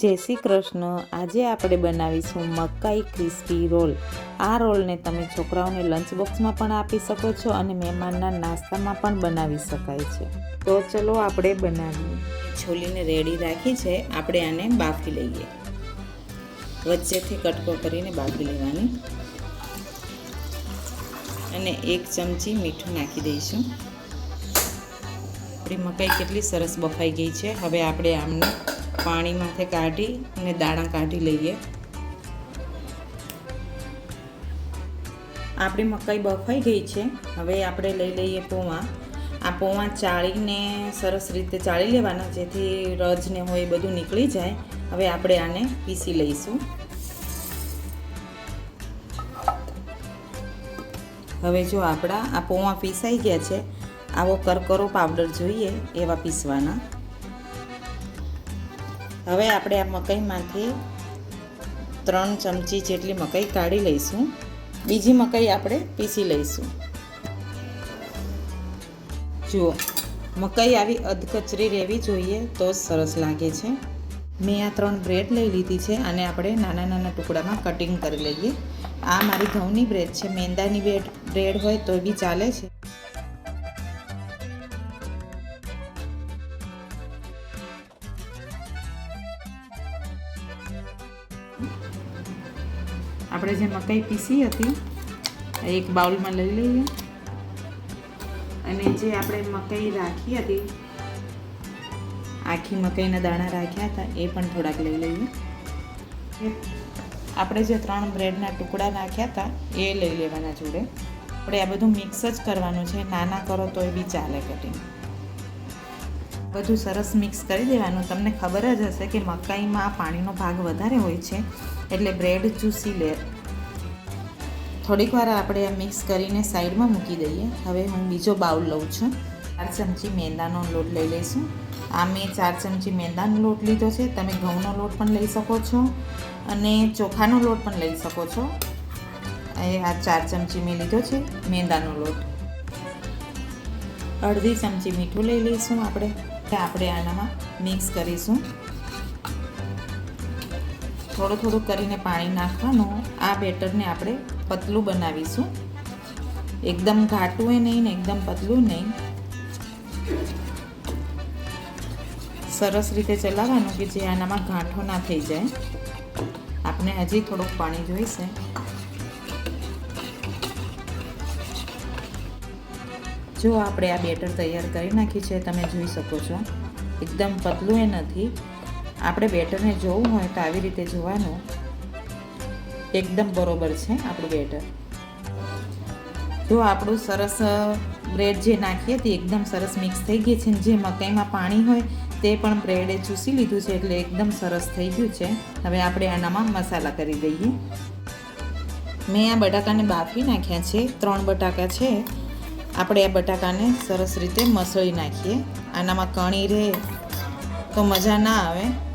જય શ્રી કૃષ્ણ. આજે આપણે બનાવીશું મકાઈ ક્રિસ્પી રોલ. આ રોલને તમે છોકરાઓને લંચ બોક્સમાં પણ આપી શકો છો અને મહેમાનના નાસ્તામાં પણ બનાવી શકાય છે. તો ચલો આપણે બનાવીએ. છોલીને રેડી રાખી છે. આપણે આને બાફી લઈએ. વચ્ચેથી કટકો કરીને બાફી લેવાની. અને એક ચમચી મીઠું નાખી દઈશું. આપણી મકાઈ કેટલી સરસ બફાઈ ગઈ છે. હવે આપણે આમને પાણીમાંથી કાઢી અને દાણા કાઢી લઈએ. આપણી મકાઈ બફાઈ ગઈ છે. હવે આપણે લઈ લઈએ પૌવા. આ પૌવા ચાળીને સરસ રીતે ચાળી લેવાના, જેથી રજ ને હોય બધું નીકળી જાય. હવે આપણે આને પીસી લઈશું. હવે જો આપણા આ પૌવા પીસાઈ ગયા છે, આવો કરકરો પાવડર જોઈએ, એવા પીસવાના. હવે આપણે આ મકાઈમાંથી ત્રણ ચમચી જેટલી મકાઈ કાઢી લઈશું. બીજી મકાઈ આપણે પીસી લઈશું. જુઓ, મકાઈ આવી અધકચરી રહેવી જોઈએ તો જ સરસ લાગે છે. મેં આ ત્રણ બ્રેડ લઈ લીધી છે અને આપણે નાના નાના ટુકડામાં કટિંગ કરી લઈએ. આ મારી ઘઉંની બ્રેડ છે. મેંદાની બ્રેડ બ્રેડ હોય તો બી ચાલે છે. આપણે જે મકાઈ પીસી હતી એક બાઉલમાં લઈ લઈએ. અને જે આપણે મકાઈ રાખી હતી, આખી મકાઈના દાણા રાખ્યા હતા, એ પણ થોડાક લઈ લઈએ. આપણે જે ત્રણ બ્રેડના ટુકડા નાખ્યા હતા, એ લઈ લેવાના જોડે. આપણે આ બધું મિક્સ જ કરવાનું છે, નાના કરો તો એ બી ચાલે કટિંગ. બધું સરસ મિક્સ કરી દેવાનું. તમને ખબર જ હશે કે મકાઈમાં પાણીનો ભાગ વધારે હોય છે એટલે બ્રેડ ચૂસી લે. થોડીક વાર આપણે આ મિક્સ કરીને સાઈડમાં મૂકી દઈએ. હવે હું બીજો બાઉલ લઉં છું. ચાર ચમચી મેંદાનો લોટ લઈ લઈશું. આ મેં ચાર ચમચી મેંદાનો લોટ લીધો છે. તમે ઘઉંનો લોટ પણ લઈ શકો છો અને ચોખાનો લોટ પણ લઈ શકો છો. એ આ ચાર ચમચી મેં લીધો છે મેંદાનો લોટ. અડધી ચમચી મીઠું લઈ લઈશું આપણે. આપણે આનામાં મિક્સ કરીશું. થોડું થોડું કરીને પાણી નાખવાનું. આ બેટરને આપણે પતલું બનાવીશું. એકદમ ઘાટું એ નહીં ને એકદમ પતલું નહીં. સરસ રીતે ચલાવવાનું કે જે આનામાં ગાંઠો ના થઈ જાય. આપણે હજી થોડુંક પાણી જોઈશે. જો આપણે આ બેટર તૈયાર કરી નાખ્યું છે, તમે જોઈ શકો છો. એકદમ પતલું એ નથી. આપણે બેટરને જોવું હોય તો આવી રીતે જોવાનું. એકદમ બરોબર છે આપણું બેટર. તો આપણું સરસ બ્રેડ જે નાખીએ તે એકદમ સરસ મિક્સ થઈ ગઈ છે. જે મકાઈમાં પાણી હોય તે પણ બ્રેડે ચૂસી લીધું છે એટલે એકદમ સરસ થઈ ગયું છે. હવે આપણે આનામાં મસાલા કરી દઈએ. મેં આ બટાકાને બાફી નાખ્યા છે. ત્રણ બટાકા છે. આપણે આ બટાકાને સરસ રીતે મસળી નાખીએ. આનામાં કણી રહે તો મજા ના આવે.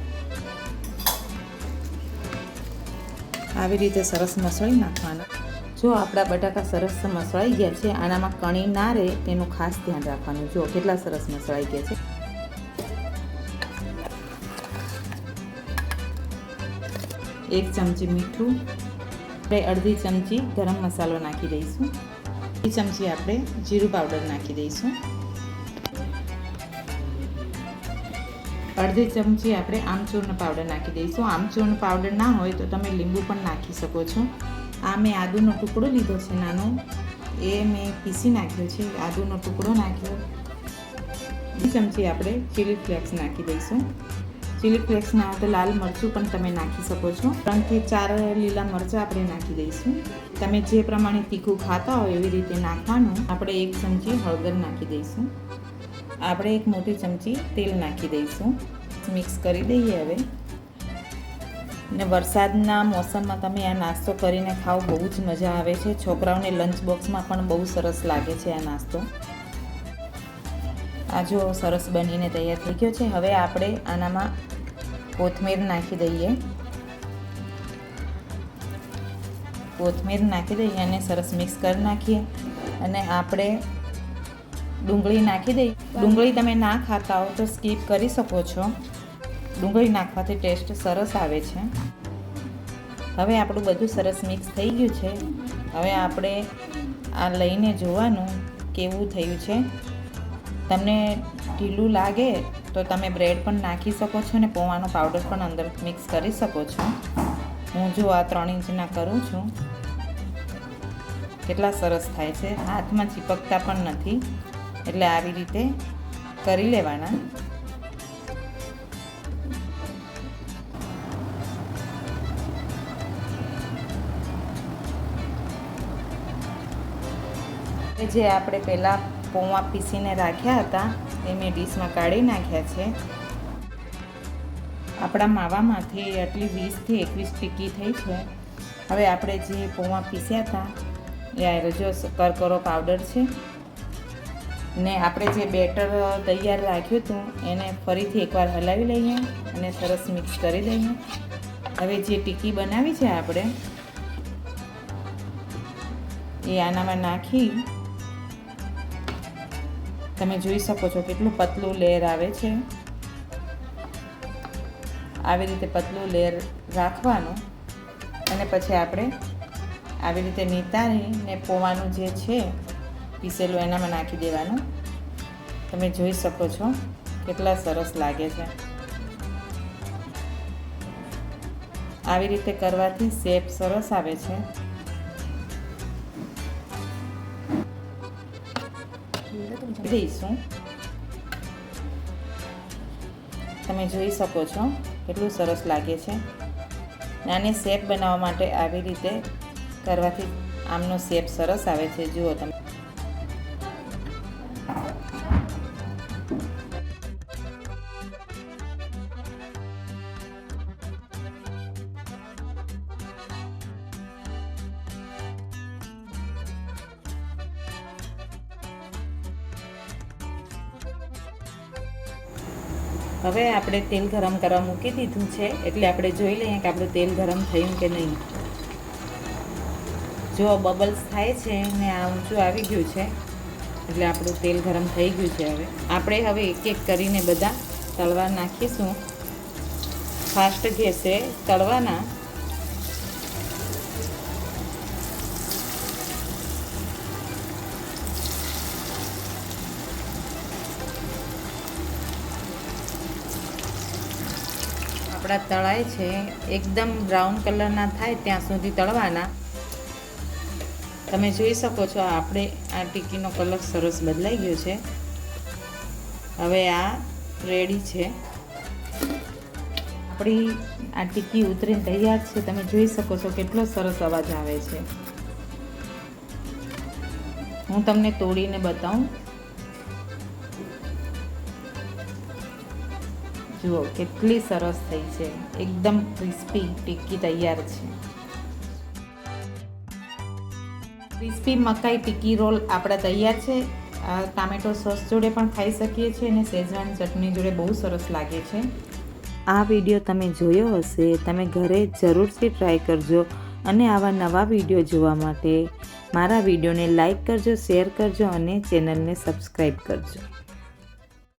આવી રીતે સરસ મસળી નાખવાના. જો આપણા બટાકા સરસ મસળાઈ ગયા છે, આનામાં કણી ના રહે તેનું ખાસ ધ્યાન રાખવાનું. જો કેટલા સરસ મસળાઈ ગયા છે. એક ચમચી મીઠું આપણે અડધી ચમચી ગરમ મસાલો નાખી દઈશું. અડધી ચમચી આપણે જીરું પાવડર નાખી દઈશું. અડધી ચમચી આપણે આમચૂર્ણ પાવડર નાખી દઈશું. આમચૂર્ણ પાવડર ના હોય તો તમે લીંબુ પણ નાખી શકો છો. આ મેં આદુનો ટુકડો લીધો છે નાનો. એ મેં પીસી નાખ્યો છે. આદુનો ટુકડો નાખ્યો. બે ચમચી આપણે ચીલી ફ્લેક્સ નાખી દઈશું. ચીલી ફ્લેક્સ ના હોય તો લાલ મરચું પણ તમે નાખી શકો છો. ત્રણથી ચાર લીલા મરચાં આપણે નાખી દઈશું. તમે જે પ્રમાણે તીખું ખાતા હોય એવી રીતે નાખવાનું. આપણે એક ચમચી હળદર નાખી દઈશું. આપણે એક મોટી ચમચી તેલ નાખી દઈશું. મિક્સ કરી દઈએ હવે. ને વરસાદના મોસમમાં તમે આ નાસ્તો કરીને ખાઓ, બહુ જ મજા આવે છે. છોકરાઓને લંચ બોક્સમાં પણ બહુ સરસ લાગે છે આ નાસ્તો. આ જો સરસ બનીને તૈયાર થઈ ગયો છે. હવે આપણે આનામાં કોથમીર નાખી દઈએ. કોથમીર નાખી દઈએ અને સરસ મિક્સ કરી નાખીએ. અને આપણે ડુંગળી નાખી દઈ. ડુંગળી તમે ના ખાતા હો તો સ્કીપ કરી શકો છો. ડુંગળી નાખવાથી ટેસ્ટ સરસ આવે છે. હવે આપણું બધું સરસ મિક્સ થઈ ગયું છે. હવે આપણે આ લઈને જોવાનું કેવું થયું છે. તમને ઢીલું લાગે તો તમે બ્રેડ પણ નાખી શકો છો અને પૌવાનો પાવડર પણ અંદર મિક્સ કરી શકો છો. હું જો આ ત્રણ ઇંચના કરું છું. કેટલા સરસ થાય છે. હાથમાં ચીપકતા પણ નથી. એટલે આવી રીતે કરી લેવાના. જે આપણે પહેલાં પૌવા પીસીને રાખ્યા હતા એ મેં ડીશમાં કાઢી નાખ્યા છે. આપણા માવામાંથી આટલી વીસથી એકવીસ ટીકી થઈ છે. હવે આપણે જે પૌવા પીસ્યા હતા, એ આ જો કરકરો પાવડર છે. ને આપણે જે બેટર તૈયાર રાખ્યું હતું, એને ફરીથી એકવાર હલાવી લઈએ અને સરસ મિક્સ કરી દઈએ. હવે જે ટીકી બનાવી છે આપણે, એ આનામાં નાખી તમે જોઈ શકો છો કેટલું પતલું લેયર આવે છે. આવી રીતે પતલું લેયર રાખવાનું અને પછી આપણે આવી રીતે નિતારીને પોવાનું જે છે પીસેલું એનામાં નાખી દેવાનું. તમે જોઈ શકો છો કેટલા સરસ લાગે છે. આવી રીતે કરવાથી શેપ સરસ આવે છે. તમે જોઈ શકો છો કેટલું સરસ લાગે છે. નાની શેપ બનાવવા માટે આવી રીતે કરવાથી આમનો શેપ સરસ આવે છે. જુઓ તમે. હવે આપણે તેલ ગરમ કરવા મૂકી દીધું છે, એટલે આપણે જોઈ લઈએ કે આપણું તેલ ગરમ થયું કે નહીં. જો બબલ્સ થાય છે ને આ ઊંચું આવી ગયું છે, એટલે આપણું તેલ ગરમ થઈ ગયું છે હવે. આપણે હવે એક એક કરીને બધા તળવા નાખીશું. ફાસ્ટ ગેસે તળવાના આપણા તળાય છે, એકદમ બ્રાઉન કલરના થાય ત્યાં સુધી તળવાના. તમે જોઈ શકો છો, આપણે આ ટીકીનો કલર સરસ બદલાઈ ગયો છે. હવે આ રેડી છે. આપણી આ ટીકી ઉતરીને તૈયાર છે. તમે જોઈ શકો છો કેટલો સરસ અવાજ આવે છે. હું તમને તોડીને બતાવું. જુઓ, કેટલી સરસ થઈ છે. એકદમ ક્રિસ્પી ટિક્કી તૈયાર છે. ક્રિસ્પી મકાઈ ટિક્કી રોલ આપણા તૈયાર છે. આ ટામેટો સોસ જોડે પણ ખાઈ શકીએ છીએ અને શેઝવાન ચટણી જોડે બહુ સરસ લાગે છે. આ વીડિયો તમે જોયો હશે, તમે ઘરે જરૂરથી ટ્રાય કરજો અને આવા નવા વીડિયો જોવા માટે મારા વિડીયોને લાઈક કરજો, શેર કરજો અને ચેનલને સબસ્ક્રાઈબ કરજો.